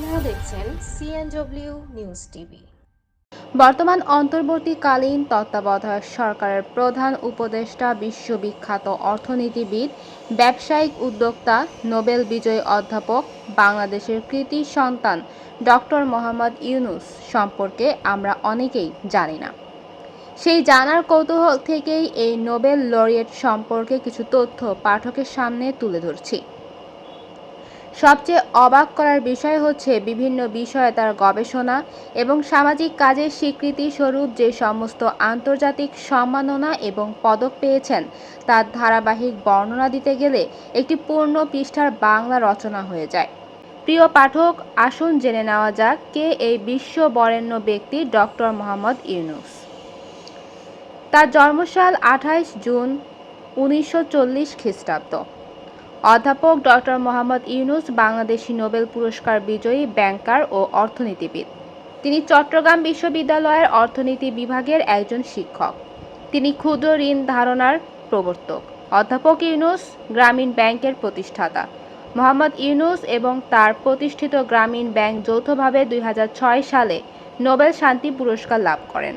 আপনারা দেখছেন CNW news TV বর্তমান অন্তর্বর্তীকালীন তত্ত্বাবধায়ক সরকারের প্রধান উপদেষ্টা বিশ্ববিখ্যাত অর্থনীতিবিদ, ব্যবসায়িক উদ্যোক্তা, নোবেল বিজয়ী অধ্যাপক, বাংলাদেশের কৃতি সন্তান ডক্টর মোহাম্মদ ইউনুস সম্পর্কে আমরা অনেকেই জানি না। সেই জানার কৌতূহল থেকেই এই নোবেল লরিয়েট সম্পর্কে কিছু তথ্য পাঠকের সামনে তুলে ধরছি। সবচেয়ে অবাক করার বিষয় হচ্ছে বিভিন্ন বিষয়ে তার গবেষণা এবং সামাজিক কাজের স্বীকৃতি স্বরূপ যে সমস্ত আন্তর্জাতিক সম্মাননা এবং পদক পেয়েছেন, তার ধারাবাহিক বর্ণনা দিতে গেলে একটি পূর্ণ পৃষ্ঠার বাংলা রচনা হয়ে যায়। প্রিয় পাঠক, আসুন জেনে নেওয়া যাক কে এই বিশ্ব বরেণ্য ব্যক্তি ডক্টর মোহাম্মদ ইউনুস। তার জন্মসাল আঠাইশ জুন উনিশশো চল্লিশ খ্রিস্টাব্দ। অধ্যাপক ডক্টর মোহাম্মদ ইউনুস, বাংলাদেশি নোবেল পুরস্কার বিজয়ী ব্যাংকার ও অর্থনীতিবিদ। তিনি চট্টগ্রাম বিশ্ববিদ্যালয়ের অর্থনীতি বিভাগের একজন শিক্ষক। তিনি ক্ষুদ্র ঋণ ধারণার প্রবর্তক। অধ্যাপক ইউনুস গ্রামীণ ব্যাংকের প্রতিষ্ঠাতা। মোহাম্মদ ইউনুস এবং তার প্রতিষ্ঠিত গ্রামীণ ব্যাংক যৌথভাবে দুই হাজার ছয় সালে নোবেল শান্তি পুরস্কার লাভ করেন।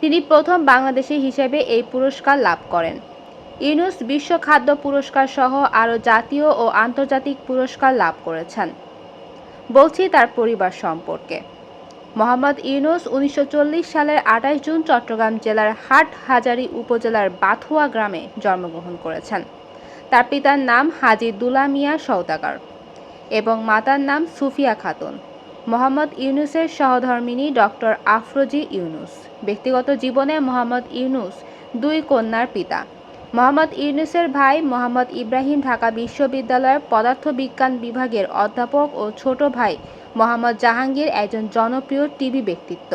তিনি প্রথম বাংলাদেশি হিসেবে এই পুরস্কার লাভ করেন। ইউনুস বিশ্ব খাদ্য পুরস্কার সহ আরও জাতীয় ও আন্তর্জাতিক পুরস্কার লাভ করেছেন। বলছি তার পরিবার সম্পর্কে। মোহাম্মদ ইউনুস উনিশশো চল্লিশ সালের আঠাশ জুন চট্টগ্রাম জেলার হাটহাজারী উপজেলার বাথুয়া গ্রামে জন্মগ্রহণ করেছেন। তার পিতার নাম হাজি দুলা মিয়া সওদাগর এবং মাতার নাম সুফিয়া খাতুন। মোহাম্মদ ইউনুসের সহধর্মিনী ডক্টর আফরোজি ইউনুস। ব্যক্তিগত জীবনে মোহাম্মদ ইউনুস দুই কন্যার পিতা। মোহাম্মদ ইউনুসের ভাই মোহাম্মদ ইব্রাহিম ঢাকা বিশ্ববিদ্যালয়ের পদার্থবিজ্ঞান বিভাগের অধ্যাপক ও ছোট ভাই মোহাম্মদ জাহাঙ্গীর একজন জনপ্রিয় টিভি ব্যক্তিত্ব।